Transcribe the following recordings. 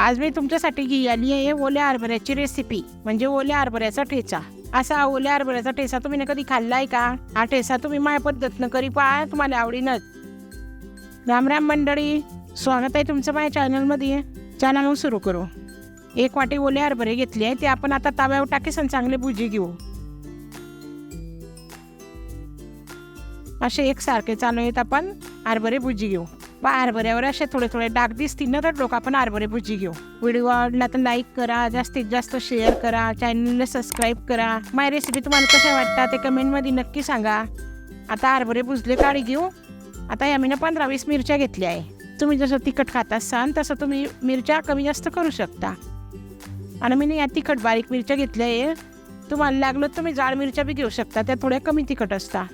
आज मी तुमच्यासाठी घी आली आहे ओल्या हरभऱ्याची रेसिपी म्हणजे ओल्या हरभऱ्याचा ठेचा. असा ओल्या हरभऱ्याचा ठेचा तुम्ही ना कधी खाल्लाय का? हा ठेचा तुम्ही माझ्या पद्धतीनं करी पहा तुम्हाला आवडीनच. राम राम मंडळी स्वागत आहे तुमचं माझ्या चॅनलमध्ये चॅनल मग सुरू करू. एक वाटी ओले हरभरे घेतले आहे ते आपण आता ताव्यावर टाकीस आणि चांगले भुजी घेऊ. असे एकसारखे चालू आहेत आपण हरभरे भुजी घेऊ. हरभऱ्यावर असे थोडे थोडे डाग दिसतील ना तर लोक आपण हरभरे भुजी घेऊ. व्हिडिओ आवडला तर लाईक करा जास्तीत जास्त शेअर करा चॅनलला सबस्क्राईब करा. माय रेसिपी तुम्हाला कशा वाटतात ते कमेंटमध्ये नक्की सांगा. आता हरभरे भुजले काळी घेऊ. आता या मी पंधरा वीस मिरच्या घेतल्या आहे. तुम्ही जसं तिखट खात असाल तसं तुम्ही मिरच्या कमी जास्त करू शकता. आणि मी या तिखट बारीक मिरच्या घेतल्या आहे. तुम्हाला लागलं तुम्ही जाड मिरच्या बी घेऊ शकता त्या थोड्या कमी तिखट असतात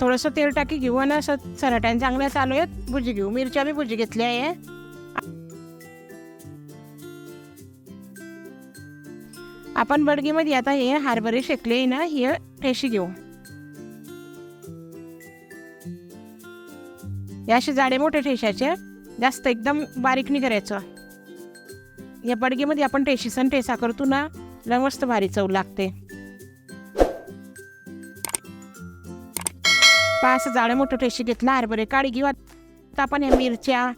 थोडंसं तेल टाकी घेऊ आणि असं सराट्याने चांगल्या चालू आहेत भुजी घेऊ. मिरच्या बी भुजी घेतली आहे. आपण बडगीमध्ये आता हे हरभरे शेकले ना हे ठेशी घेऊ. या असे जाडे मोठे ठेशाचे जास्त एकदम बारीक नाही करायचं. या बडगीमध्ये आपण ठेशीसन ठेसा करतो ना लय मस्त भारी चव लागते. पाच जाळे मोठं ठेशी घेतला हरभरे काळी घेऊ. आता आपण या मिरच्या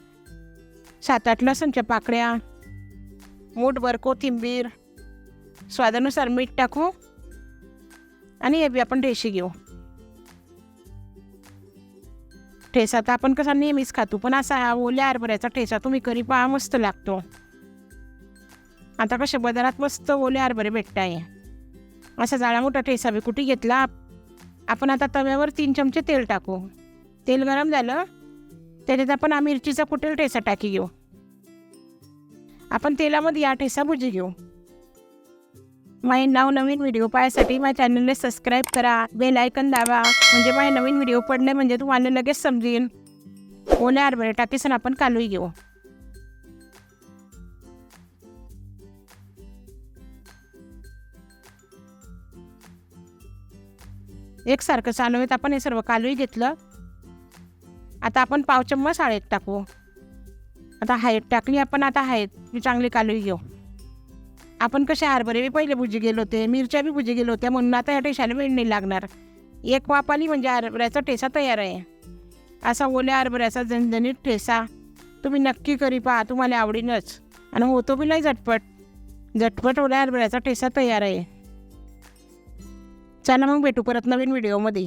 सात आठ लसणच्या पाकळ्या मूठभर कोथिंबीर स्वादानुसार मीठ टाकू आणि हे बी आपण ठेशी घेऊ. ठेसा तर आपण कसा नेहमीच खातो पण असा ओल्या हरभऱ्याचा ठेसा तुम्ही करी पहा मस्त लागतो. आता कशा बाजारात मस्त ओले हरभरे भेटत आहे असा जाळा मोठा ठेसा बी कुठे घेतला? आपण आता तव्यावर तीन चमचे तेल टाकू. तेल गरम झालं त्याच्यात आपण हा मिरचीचा कुटेल ठेसा टाकी घेऊ. आपण तेलामध्ये या ठेसा भुजी घेऊ. माझे नाव नवीन व्हिडिओ पाहायसाठी माझ्या चॅनलला सबस्क्राईब करा बेल आयकन दाबा म्हणजे माझे नवीन व्हिडिओ पडले म्हणजे तुम्हाला लगेच समजेल. ओल्या हरभरे टाकीसन आपण कालूही घेऊ. एकसारखं चालू आहेत आपण हे सर्व कालवी घेतलं. आता आपण पाव चम्मच हळद टाकू. आता हळद टाकली आपण आता हळद चांगली कालवी घेऊ. आपण कसे हरभरे बी पहिले भुजी गेलो होते मिरच्या बी भुजी गेलो होत्या म्हणून आता ह्या ठेशाला वेळ नाही लागणार. एक वाप आली म्हणजे हरभऱ्याचा ठेसा तयार आहे. असा ओल्या हरभऱ्याचा झणझणीत ठेसा तुम्ही नक्की करी पहा तुम्हाला आवडीनच. आणि होतो बी नाही झटपट. झटपट ओल्या हरभऱ्याचा ठेसा तयार आहे. चला मग भेटू परत नवीन व्हिडिओमध्ये.